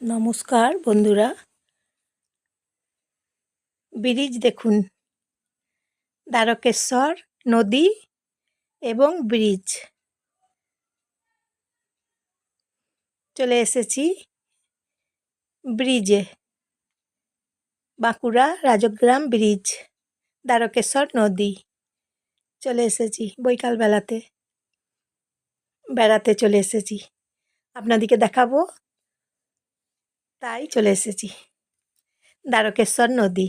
নমস্কার, বন্ধুরা। ব্রিজ দেখুন। দ্বারকেশ্বর নদী এবং ব্রিজ। চলে এসেছি ব্রিজে। বাঁকুড়া রাজগ্রাম ব্রিজ, দ্বারকেশ্বর নদী। চলে এসেছি বৈকাল বেলাতে বেড়াতে চলে এসেছি। আপনাদেরকে দেখাবো তাই চলে এসেছি। দ্বারকেশ্বর নদী,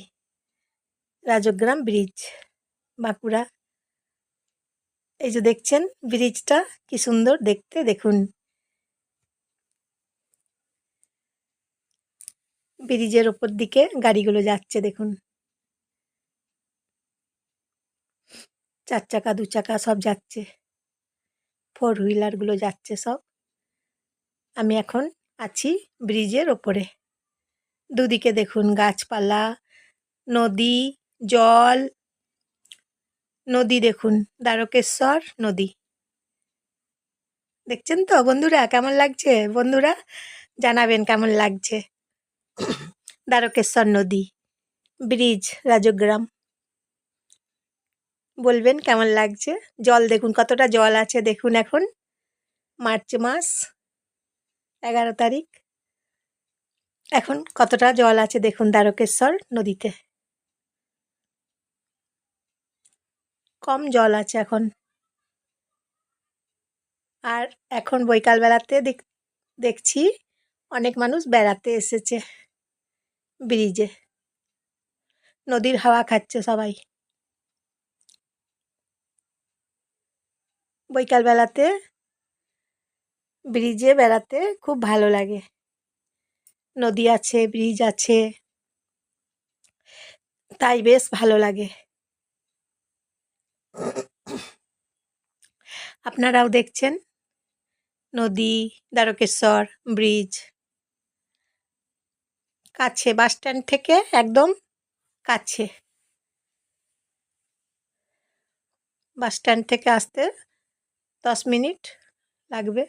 রাজগ্রাম ব্রিজ, বাঁকুড়া। এই যে দেখছেন, ব্রিজটা কি সুন্দর দেখতে, দেখুন। ব্রিজের ওপর দিকে গাড়িগুলো যাচ্ছে, দেখুন। চার চাকা, দু চাকা সব যাচ্ছে। ফোর হুইলারগুলো যাচ্ছে সব। আমি এখন আছি ব্রিজের ওপরে। দুদিকে দেখুন গাছপালা, নদী, জল। নদী দেখুন, দ্বারকেশ্বর নদী। দেখছেন তো বন্ধুরা কেমন লাগছে? বন্ধুরা জানাবেন কেমন লাগছে? দ্বারকেশ্বর নদী, ব্রিজ, রাজগ্রাম। বলবেন কেমন লাগছে? জল দেখুন, কতটা জল আছে দেখুন এখন। মার্চ মাস। এগারো তারিখ। এখন কতটা জল আছে দেখুন দ্বারকেশ্বর নদীতে। কম জল আছে এখন। আর এখন বৈকালবেলাতে দেখছি অনেক মানুষ বেড়াতে এসেছে ব্রিজে। নদীর হাওয়া খাচ্ছে সবাই। বৈকালবেলাতে ব্রিজে বেড়াতে খুব ভালো লাগে। নদী আছে, ব্রিজ আছে। তাই বেশ ভালো লাগে। আপনারাও দেখছেন নদী, দ্বারকেশ্বর, ব্রিজ। কাছে, বাস স্ট্যান্ড থেকে একদম কাছে। বাস স্ট্যান্ড থেকে আসতে দশ মিনিট লাগবে।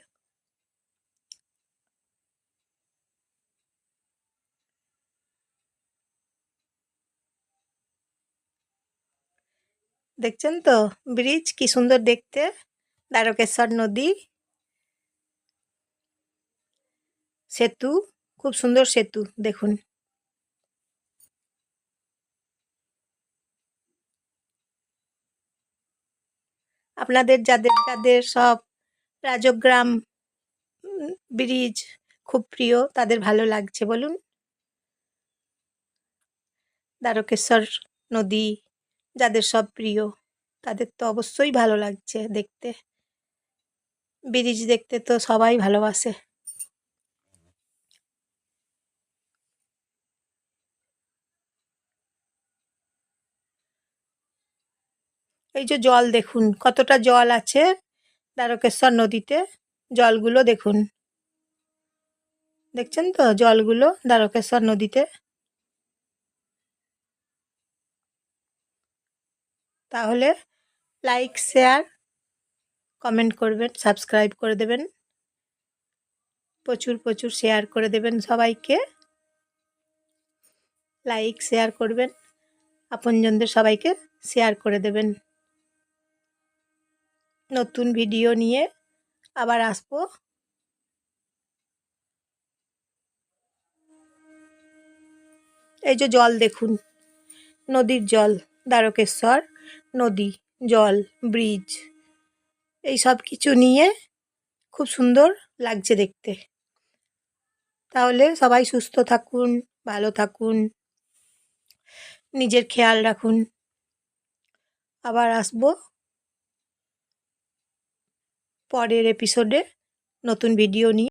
দেখছেন তো? ব্রিজ, কি সুন্দর দেখতে। দ্বারকেশ্বর নদী। সেতু, খুব সুন্দর সেতু, দেখুন। আপনাদের যাদের যাদের সব রাজগ্রাম ব্রিজ খুব প্রিয়, তাদের ভালো লাগছে, বলুন। দ্বারকেশ্বর নদী। যাদের সব প্রিয়, তাদের তো অবশ্যই ভালো লাগছে দেখতে। ব্রিজ দেখতে তো সবাই ভালোবাসে। এই যে জল দেখুন, কতটা জল আছে দ্বারকেশ্বর নদীতে? জলগুলো দেখুন। দেখছেন তো জলগুলো দ্বারকেশ্বর নদীতে? তাহলে লাইক শেয়ার কমেন্ট করবেন সাবস্ক্রাইব করে দেবেন। প্রচুর প্রচুর শেয়ার করে দেবেন সবাইকে। লাইক শেয়ার করবেন, আপনজনদের সবাইকে শেয়ার করে দেবেন। নতুন ভিডিও নিয়ে আবার আসব। এই যে জল দেখুন, নদীর জল, দ্বারকেশ্বর। নদী, জল, ব্রিজ, এই সব কিছু নিয়ে খুব সুন্দর লাগছে দেখতে। তাহলে সবাই সুস্থ থাকুন, ভালো থাকুন, নিজের খেয়াল রাখুন। আবার আসব পরের এপিসোডে নতুন ভিডিও নিয়ে।